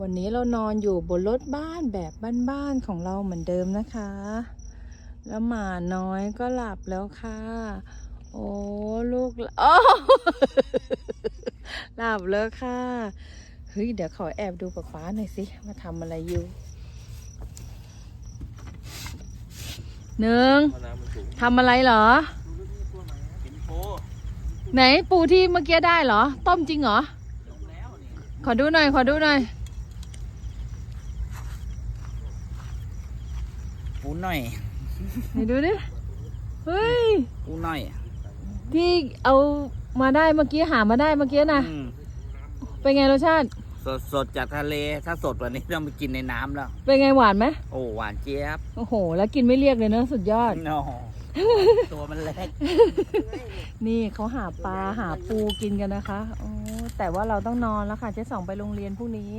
วันนี้เรานอนอยู่บนรถบ้านแบบบ้านๆของเราเหมือนเดิมนะคะ แล้วหมาน้อยก็หลับแล้วค่ะ โอ้ลูกโอ้หลับแล้วค่ะเฮ้ยเดี๋ยวขอแอบดูป๊าป๊าหน่อยสิว่าทำอะไรอยู่หนึ่งทำอะไรเหรอ ไหนปูที่เมื่อกี้ได้เหรอ ต้มจริงเหรอ ขอดูหน่อย ขอดูหน่อย ปูหน่อยไหนดูดิเฮ้ยปูหน่อยที่เอามาได้เมื่อกี้หามาได้เมื่อกี้นะอืมเป็นไงรสชาติ สดสดจากทะเลถ้าสดกว่านี้ต้องไปกินในน้ำแล้ว เป็นไงหวานไหมโอ้หวานเจี๊ยบโอ้โห แล้วกินไม่เรียกเลยเนอะสุดยอด โอ้ตัวมันเล็กนี่เขาหาปลาหาปูกินกันนะคะโอ้แต่ว่าเราต้องนอนแล้วค่ะเจ๊สองไปโรงเรียนพรุ่งนี้